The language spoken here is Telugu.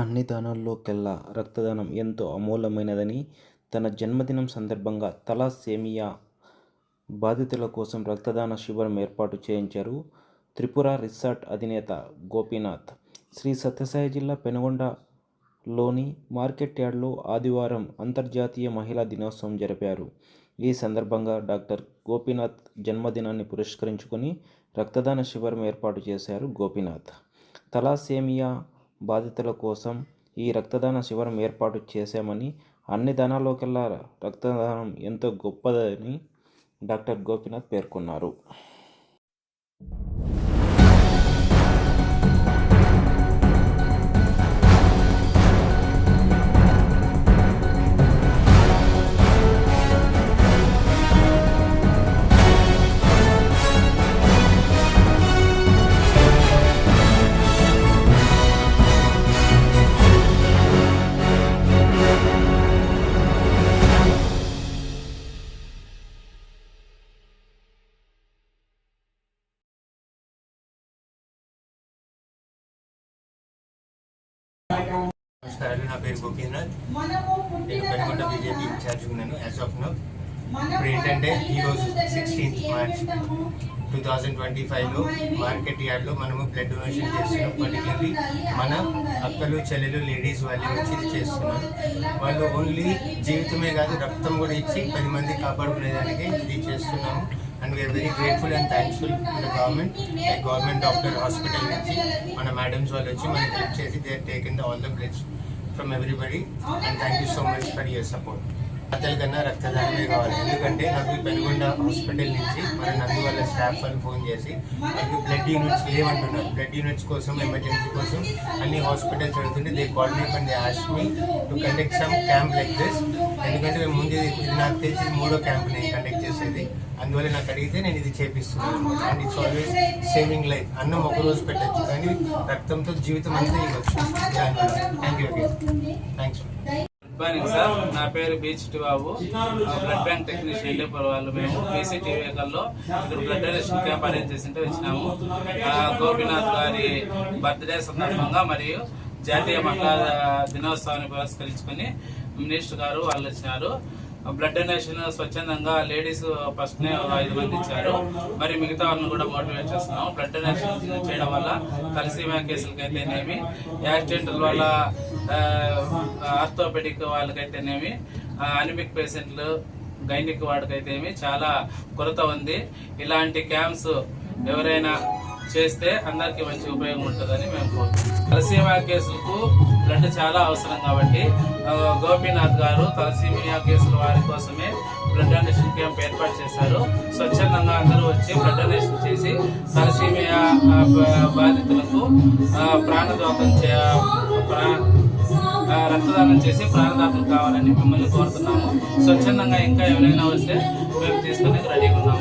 అన్ని దానాల్లోకెల్లా రక్తదానం ఎంతో అమూల్యమైనదని తన జన్మదినం సందర్భంగా తలాసేమియా బాధితుల కోసం రక్తదాన శిబిరం ఏర్పాటు చేయించారు త్రిపుర రిసార్ట్ అధినేత గోపీనాథ్. శ్రీ సత్యసాయి జిల్లా పెనుగొండలోని మార్కెట్ యార్డ్లో ఆదివారం అంతర్జాతీయ మహిళా దినోత్సవం జరిపారు. ఈ సందర్భంగా డాక్టర్ గోపీనాథ్ జన్మదినాన్ని పురస్కరించుకొని రక్తదాన శిబిరం ఏర్పాటు చేశారు గోపీనాథ్. తలాసేమియా బాధితుల కోసం ఈ రక్తదాన శిబిరం ఏర్పాటు చేశామని, అన్ని దానాల్లోకెల్లా రక్తదానం ఎంతో గొప్పదని డాక్టర్ గోపీనాథ్ పేర్కొన్నారు. నమస్కారాలు నా పేరు గోపీనాథ్. నేను పెనుగొండ బీజేపీ ఇన్ఛార్జ్ ఉన్నాను యాజ్ ఆఫ్ నో ఇప్పుడు ఏంటంటే ఈరోజు sixteenth March two thousand twenty ఫైవ్లో మార్కెట్ యార్డ్లో మనము బ్లడ్ డొనేషన్ చేస్తున్నాం. పర్టికులర్లీ మన అక్కలు చెల్లెలు లేడీస్ వాళ్ళు వచ్చి ఇది చేస్తున్నారు. వాళ్ళు ఓన్లీ జీవితమే కాదు రక్తం కూడా ఇచ్చి పది మంది కాపాడుకునేదానికి ఇది చేస్తున్నాము. And we are very grateful and thankful to the government like government doctor hospital నుంచి మన మేడమ్స్ వాళ్ళు వచ్చి మనకి హెల్ప్ చేసి they taken the all the bloods from everybody and thank you so much for your support అతని కన్నా రక్తదానమే కావాలి. ఎందుకంటే నాకు పెనుగొండ హాస్పిటల్ నుంచి మన నందు వాళ్ళ స్టాఫ్ వాళ్ళు ఫోన్ చేసి మనకి బ్లడ్ యూనిట్స్ లేవంటున్నారు. బ్లడ్ యూనిట్స్ కోసం ఎమర్జెన్సీ కోసం అన్ని హాస్పిటల్స్ వెళ్తుంటే they coordinate and they asked me to conduct some camp like this ఎందుకంటే మేము ముందు ఇది నాకు తెలిసి మూడో క్యాంప్ నేను కండక్ట్ చేసేది. అందువల్ల నాకు అడిగితే నేను ఇది చేపిస్తున్నాను and it's always saving life అన్నం ఒక రోజు పెట్టచ్చు కానీ రక్తంతో జీవితం అంతా ఇవ్వచ్చు. Thank you thanks good sir. నా పేరు బీచ్ బాబు బ్లడ్ బ్యాంక్ టెక్నీషియన్ వెళ్ళేపోరు వాళ్ళు మేము బీసీటీ వెహికల్లో ఇక్కడ బ్లడ్ డొనేషన్ క్యాంప్ అరేంజ్ చేసింటే వచ్చినాము. గోపీనాథ్ గారి బర్త్డే సందర్భంగా మరియు జాతీయ మహిళా దినోత్సవాన్ని పురస్కరించుకొని మినిస్టర్ గారు వాళ్ళు వచ్చినారు. బ్లడ్ డొనేషన్ స్వచ్ఛందంగా లేడీస్ ఫస్ట్ నే ఐదు మంది ఇచ్చారు. మరి మిగతా వాళ్ళని కూడా మోటివేట్ చేస్తున్నాం బ్లడ్ డొనేషన్ చేయడం వల్ల తలసీమా కేసులకి అయితేనేమి యాక్సిడెంట్ల వల్ల ఆర్థోపెడిక్ వాళ్ళకైతేనేమి అనిమిక్ పేషెంట్లు గైనిక్ వాడికైతేనేమి చాలా కొరత ఉంది. ఇలాంటి క్యాంప్స్ ఎవరైనా చేస్తే అందరికి మంచి ఉపయోగం ఉంటుందని మేము కోరుతున్నాం తలసీమా కేసులకు బ్లడ్ చాలా అవసరం కాబట్టి గోపీనాథ్ గారు తలసీమియా కేసుల వారి కోసమే బ్లడ్ డొనేషన్ క్యాంప్ ఏర్పాటు చేశారు. స్వచ్ఛందంగా అందరూ వచ్చి బ్లడ్ డొనేషన్ చేసి తలసీమియా బాధితులకు ప్రాణదాతం చే ప్రా- రక్తదానం చేసి ప్రాణదాతలు కావాలని మిమ్మల్ని కోరుతున్నాము. స్వచ్ఛందంగా ఇంకా ఎవరైనా వస్తే మేము తీసుకుని రెడీగా ఉన్నాము.